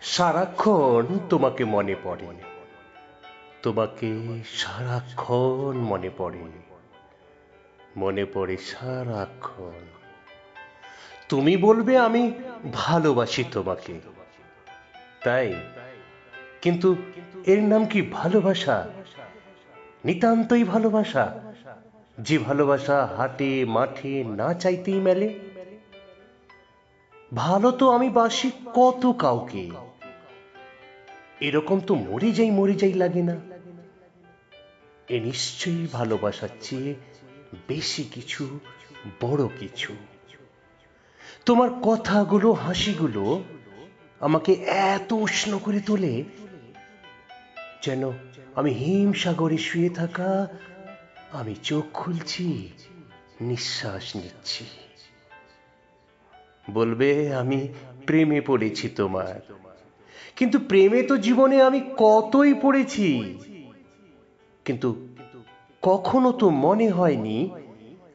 সারাক্ষণ তোমাকে মনে পড়ে। তোমাকে সারাক্ষণ মনে পড়ে। মনে পড়ে সারাক্ষণ। তুমি বলবে, আমি ভালোবাসি তোমাকে। তাই? কিন্তু এর নাম কি ভালোবাসা? নিতান্তই ভালোবাসা। যে ভালোবাসা হাটে, মাঠে না চাইতেই মেলে ভালো তো আমি বাসি কত কাউকে। এরকম তো মরে যাই মরে যাই লাগে না। এ নিশ্চয়ই ভালোবাসার চেয়ে বেশি কিছু, বড় কিছু। তোমার কথাগুলো, হাসিগুলো আমাকে এত উষ্ণ করে তোলে যেন আমি হিমসাগরে শুয়ে থাকা, আমি চোখ খুলছি, নিঃশ্বাস নিচ্ছি। বলবে, আমি প্রেমে পড়েছি তোমার। কিন্তু প্রেমে তো জীবনে আমি কতই পড়েছি। কিন্তু কখনো তো মনে হয়নি,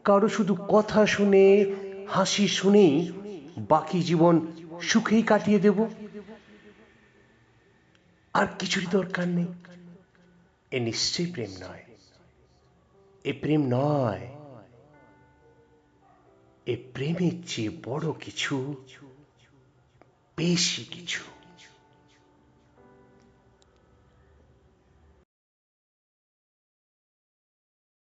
কারও শুধু কথা শুনে, হাসি শুনেই বাকি জীবন সুখেই কাটিয়ে দেব। আর কিছুরই দরকার নেই। এ নিশ্চয়ই প্রেম নয়। এ প্রেম নয়। এ প্রেমের চেয়ে বড় কিছু বেশি কিছু।